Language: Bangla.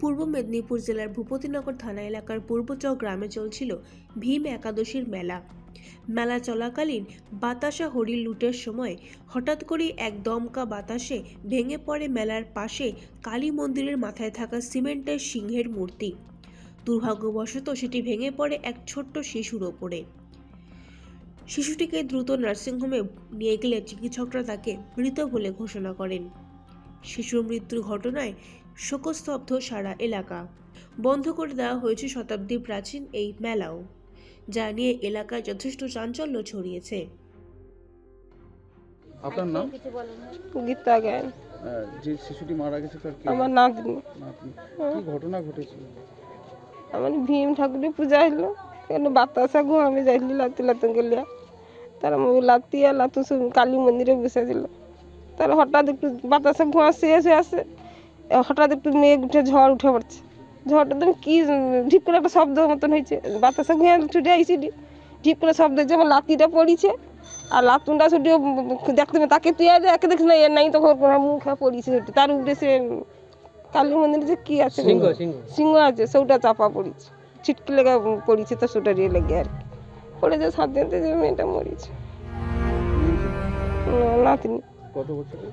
পূর্ব মেদিনীপুর জেলার ভূপতিনগর থানা এলাকার পূর্বচক গ্রামে চলছিল ভীম একাদশীর মেলা। মেলা চলাকালীন বাতাসা হরিণ লুটের সময় হঠাৎ করে এক দমকা বাতাসে ভেঙে পড়ে মেলার পাশে কালী মন্দিরের মাথায় থাকা সিমেন্টের সিংহের মূর্তি। দুর্ভাগ্যবশত সেটি ভেঙে পড়ে এক ছোট্ট শিশুর ওপরে। শিশুটিকে দ্রুত নার্সিংহোমে নিয়ে গেলে চিকিৎসকরা তাকে মৃত বলে ঘোষণা করেন। শিশুর মৃত্যুর ঘটনায় শোকস্তব্ধ সারা এলাকা। বন্ধ করে দেওয়া হয়েছে শতাব্দী প্রাচীন এই মেলাও যা নিয়ে এলাকায় যথেষ্ট চাঞ্চল্য ছড়িয়েছে। আপনার নাম? গীতা জ্ঞান যে শিশুটি মারা গেছে তার কি? আমার নাতনি? কি ঘটনা ঘটেছিল? আমার ভীম ঠাকুরের পূজা হইল। কেন বাতাসা গো আমি যাইলি লাতি লাতু গেলিয়া। তার লাতি আর লাতু কালী মন্দিরে বসেছিল তার হঠাৎ একটু বাতাসা ঘোয়া শেষ হয়ে আসে। হঠাৎ একটু মেঘ উঠে ঝড় উঠে পড়ছে। ঝড়টা একদম কি ঢিপ করে একটা শব্দ মতন হয়েছে। বাতাসা ঘুঁয়ে ছুটে আইসি ঢিপ করে শব্দ হয়েছে আমার লাতিটা পড়িছে। আর লাতুনটা ছুটে দেখতে তাকে তুই একে দেখিস না এর নাই তখন মুখে পড়িছে ছুটে। তার উপরে সে কালী মন্দিরে যে কি আছে সিংহ আছে সেটা চাপা পড়িছে। ছিটকে লেগে পড়িছে তো সেটা রিয়ে লেগে আর কি। পড়ে যে সাত দিন যে মেয়েটা মরিছে। নাতনি কত বছরের